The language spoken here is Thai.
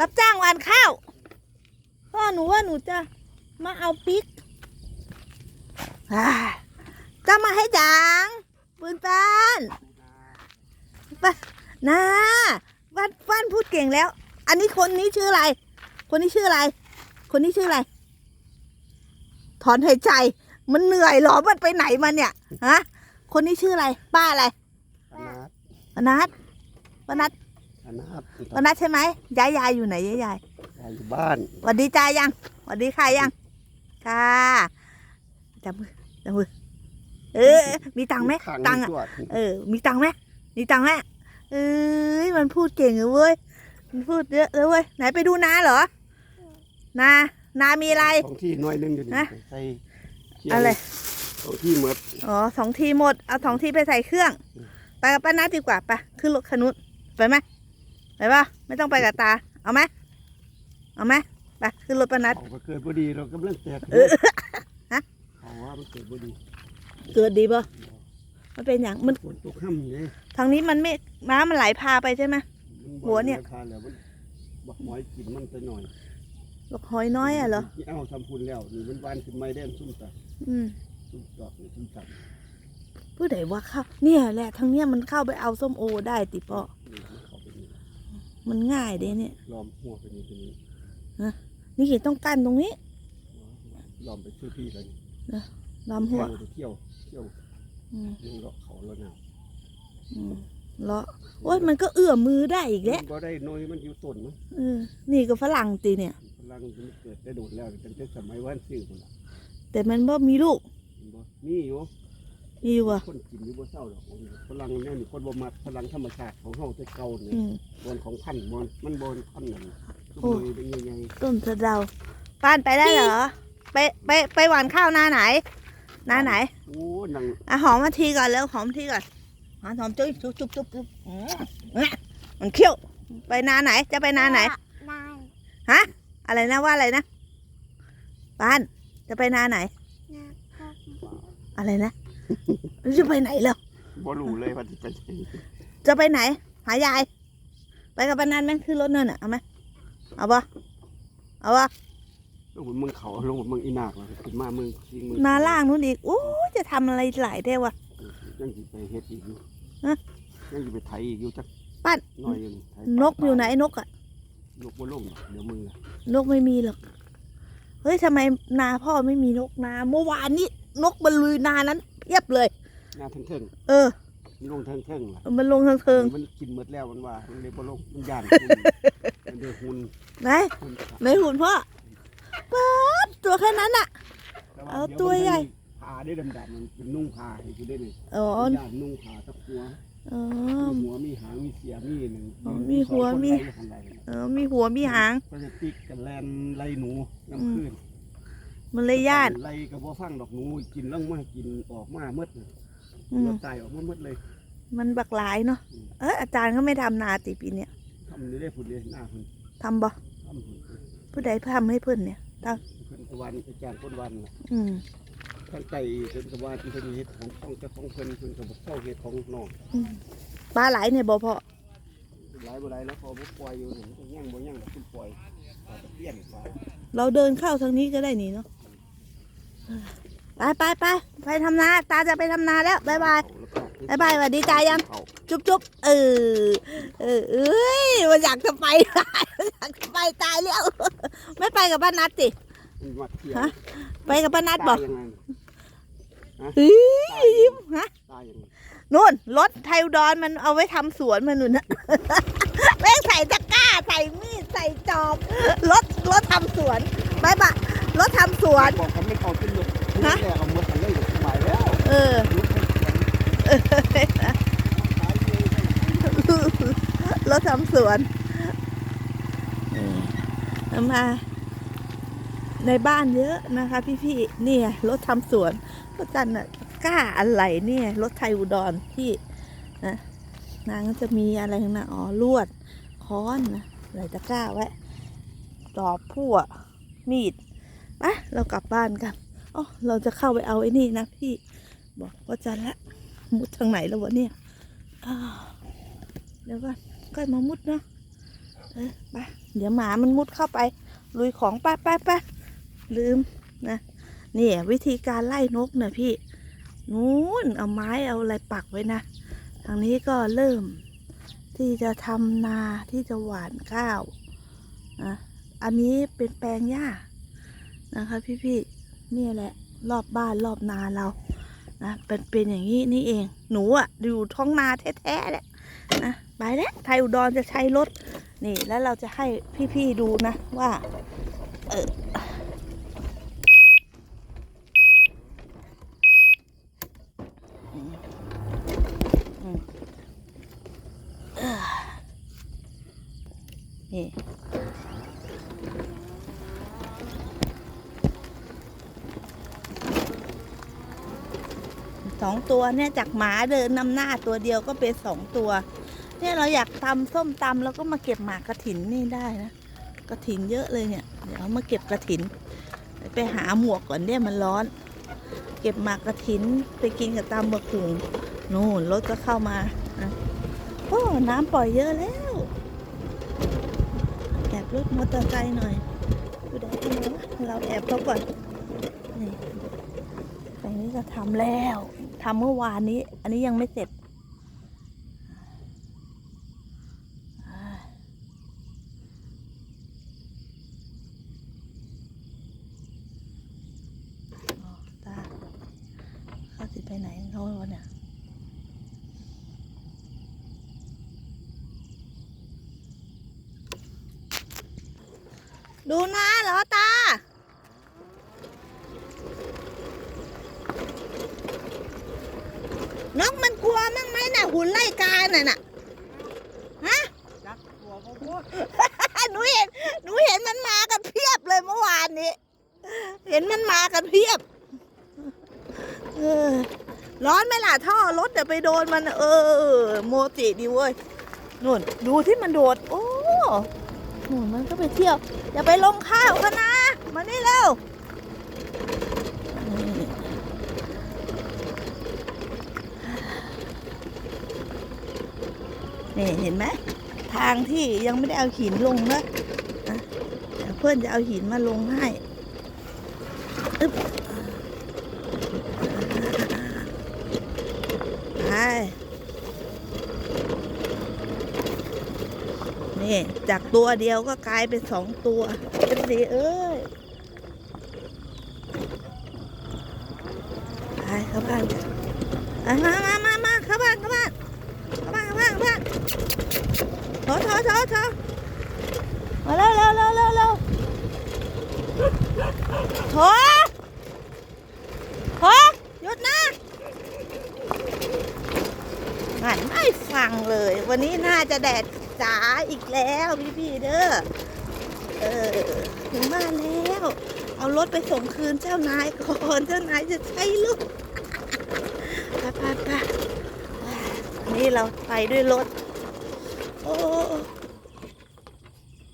รับจ้างหวานข้าวพ่อหนูว่าหนูจะมาเอาพริกอ่าจะมาให้จังปืนปานปะนาบ้านบ้านพูดเก่งแล้ว อันนี้คนนี้ชื่ออะไร คนนี้ชื่ออะไร คนนี้ชื่ออะไร ถอนหายใจ มันเหนื่อยเหรอมันไปไหนมาเนี่ย ฮะ คนนี้ชื่ออะไร ป้าอะไรอนาถปนัดปนัด อนาถปนัดใช่ไหมยายยายอยู่ไหนยายยายอยู่บ้านสวัสดีจ้ายังสวัสดีค่ะยังค่ะจับมือจับมือเออ มีตังค์ไหมข้าตังค์อะตัวเออ มีตังค์ไหมมีตังค์ไหมเอ้ยมันพูดเก่งเลยเว้ยมันพูดเยอะเลยเว้ยไหนไปดูนาเหรอนานามีอะไรของที่น้อยหนึงอยู่นี่ฮะ ใส่เคี่ยวอะไรของที่หมด อ๋อสองทีหมด เอาสองทีไปใส่เครื่อง ไปกับป้านัดดีกว่าไปขึ้นรถคันนุนไปไหมไปป่ะไม่ต้องไปกับตา เอาไหมเอาไหมไปขึ้นรถป้านัดเขาก็เกิดพอดีเรากำลังแตกเออฮะเขาว่ามันเกิดพอดีเกิดดีป่ะมันเป็นอย่างมันฝนตกค่ำเลยทางนี้มันไม่น้ำมันไหลพาไปใช่ไหมมันบ่หัวเนี่ยได้ทานแล้วมันบักหมอยกินมันไปหน่อยลูกหอยน้อยอะเหรอเอาทำพุนแล้วนี่มันวานขึ้นไม้แดงซุ่มตัดอืมซุ่มดอกนี่ซุ่มตัดผู้ใดว่าเข้าเนี่ยแหละทางเนี้ยมันเข้าไปเอาส้มโอได้ติปอ นี่มันเข้าไปนี่ มันง่ายเด้เนี่ยล้อมหัวไปนี่ไปนี่นี่ต้องกั้นตรงนี้ล้อมไปชื่อพี่เลยลำหัวแข่งไปเที่ยวเที่ยวอืมนี่เลาะเขาแล้วนะอืมเลาะโอ้ยมันก็เอื้อมมือได้อีกแล้วมันบ่ได้น้อยมันอยู่ต้นมั้งเออนี่ก็ฝรั่งตีเนี่ยพลังมันเกิดได้โดดแล้วตั้งแต่สมัยวันซื้อคนละแต่มันบ่มีลูกเห็นบ่มีอยู่ มีอยู่อะคนกินอยู่บ่เศร้าดอกพลังแน่นี่คนบ่มักพลังธรรมชาติของเฮาแต่เก่าเนี่ยอืม บนของพันธุ์บนมันบนพันธุ์นั่นโอ้ตุ้มเลยเป็นใหญ่ต้นสะเดาป้านไปได้เหรอ ไปไปไปหวานข้าวนาไหนนาไหนๆโอ้นังอะหอมมาทีก่อนเร็วหอมทีก่อนหอมหอมจุ๊บจุ๊บจุ๊บจุ๊บจุ๊บอืมเนี่ยมันเขี้ยวไปนาไหนจะไปนาไหน นายฮะอะไรนะว่าอะไรนะป้านจะไปนาไหน นาพ่อบอกอะไรนะ จะไปไหนแล้วบ่รู้เลยว่าสิไปไหนจะไปไหน หายาย ไปกับปานันไหมขึ้นรถนั่นน่ะเอาไหมเอาปะเอาปะลงบนเมืองเขาลงบนเมืองอีนากแล้วขึ้นมาเมืองสิงเมืองนาล่างนู้นอีกโอ้ยจะทำอะไรหลายได้วะยังสิไปเฮ็ดอีกอยู่ฮะยังสิไปไถอีกอยู่จักปั้นน้อยอยู่ไถนกอยู่ไหนนกอะนกบ่ลงดอกเดี๋ยวมึงอะนกไม่มีหรอกเฮ้ยทำไมนาพ่อไม่มีนกนาเมื่อวานนี้นกบรรลุยนานั้น เพียบเลยหน้าเทิงเออๆมันลงเทิงๆล่ะมันลงทางเทิงมันกินหมดแล้วมันว่ามันเลยบ่ลงมันย่านมันเดือหุ่นไหนหุ่นขาดในหุ่นพ่อป๊าดตัวแค่นั้นอะแต่เอาดี๋ยตัวใหญ่ มันมีผ้าได้ดำๆมันเป็นนุ่งผ้าให้กูได้นี่อ๋อย่านนุ่งผ้ากับหัวอ๋อ มีหัวมีหางมีเสียมีหนึ่งอ๋อมีหัวมี สองคนไล่หันไหล่เออมีหัวมีหาง ก็จะติกกันแลนไล่หนูน้ำขึ้น มันเลยย่านไล่กับบ่ฟังดอกหนูกินล่องมากินออกมาเมดน่ะอืรมถตายออกมาเมดเลย มันบักหลายเนาะเอออาจารย์ก็ไม่ทำนาติปีเนี้ยทำนี่ได้ผุดเลยหน้าพุ่นทำบ่ทำพุ่นผู้ใดทำให้เพื่อนเนี่ยทเพิ่นตะวันอาจารย์ต้นวันน่ะำอืมทางใจเพิ่นตะวันเพิ่นเฮ็ดของต้องเจ้าของเพิ่นเพิ่นก็บ่เข้าเฮ็ดของน้องอืมปลาไหลเนี่ยบ่พอหลายบ่หลายแล้วพอบ่ปล่อยอยู่นี่มันก็ย่างบ่ย่างดอกคุณปล่อยปลาตะเพียนปลาเราเดินเข้าทางนี้ก็ได้นี่เนาะ ไปไปไปไปทำนา ตาจะไปทำนาแล้วบายบายบ๊ายบายสวัสดีจ้ายัง จุ๊บจุ๊บเออเออเอ้ยมันอยากจะไปมันอยากจะไปตายแล้ว ไม่ไปกับป้านัดสิมันมาเที่ยวฮะไปกับป้านัดบอกตายยังไงเฮ้ยยิ้มฮะตายยังไงนู่นรถไทยอุดอนมันเอาไว้ทำสวนมันนู่นนะแม่งใส่ตะกร้า ใส่มีด ใส่จอบ รถรถทำสวนบายบาย รถทำสวน บอกกันไม่เอาขึ้นเลยฮะ แรกเอามือกันเลยสมัยแล้วเออลุกไปสวนขายเลยรถทำสวนเออเอามา ในบ้านเยอะนะคะ พี่ๆเนี่ยรถทำสวนพระจันทร์น่ะกล้าอะไรเนี่ยรถไทยอุดรพี่นะนางก็จะมีอะไรข้างหนะอ๋อลวดค้อนนะไหลตะกร้าไว้ตอบพั่วมีด ไปเรากลับบ้านกันอ๋อเราจะเข้าไปเอาไอ้นี่นะพี่ บอกว่าจะละ มุดทางไหนแล้ววะเนี่ยเดี๋ยวก่อนก็มามุดเนาะเออไปเดี๋ยวหมามันมุดเข้าไป ลุยของไปไปไปลืมนะนี่วิธีการไล่นกนะพี่นู้นเอาไม้เอาอะไรปักไว้นะ ทางนี้ก็เริ่ม ที่จะทำนาที่จะหว่านข้าวนะอันนี้เป็นแปลงหญ้า นะคะพี่ๆนี่แหละ รอบบ้านรอบนาเรานะเป็นเป็นอย่างนี้นี่เองหนูอะอยู่ท้องนาแท้ๆแหละนะไปแล้วไทยอุดรจะใช้รถนี่แล้วเราจะให้พี่ๆดูนะว่าเออมอืมเอ้อนี่ สองตัวเนี่ยจากหมาเดินนำหน้าตัวเดียวก็เป็นสองตัว เนี่ยเราอยากตำส้มตำแล้วก็มาเก็บหมากกระถินนี่ได้นะกระถินเยอะเลยเนี่ยเดี๋ยวมาเก็บกระถิน ไปหาหมวกก่อนเนี่ยมันร้อน เก็บหมากกระถินไปกินกับตำบะขุงนู่นรถก็เข้ามาโอ้น้ำปล่อยเยอะแล้วแอบรถมอเตอร์ไซค์หน่อยดูได้ไหมเราแอบเขาก่อน ตรงนี้ก็ทำแล้วทำเมื่อวานนี้ อันนี้ยังไม่เสร็จอ๋อตาเขาสิไปไหนเขาเนี่ยดูนะเหรอตา นกมันกลัวมั้งไหมน่ะหุ่นไล่กาน่ะน่ะฮะจักตัวพ่อพูดหนูเห็นหนูเห็นมันมากันเพียบเลยเมื่อวานนี้ เห็นมันมากันเพียบเออร้อนไหมล่ะท่อรถเดี๋ยวไปโดนมัน เออ โมจิดีเว้ยนู่นดูที่มันโดด โอ้นู่นมันก็ไปเที่ยว อย่าไปลงข้าวกันนะ มานี่เร็วนี่ นี่เห็นไหมทางที่ยังไม่ได้เอาหินลงนะเพื่อนจะเอาหินมาลงให้อึ๊บไปนี่จากตัวเดียวก็กลายเป็นสองตัวเป็นสีเอ้ยไปเข้าบ้านมามามามาเข้าบ้านเข้าบ้าน ถอถอถอถอมาเร็วเร็วเร็วเร็วเร็วถอถอหยุดนะหันไม่ฟังเลย วันนี้น่าจะแดดจ๋าอีกแล้วพี่พี่ๆเด้อ เออถึงบ้านแล้ว เอารถไปส่งคืนเจ้านายก่อน เจ้านายจะใช้ลูกไปไปไปนี่เราไปด้วยรถ โอ้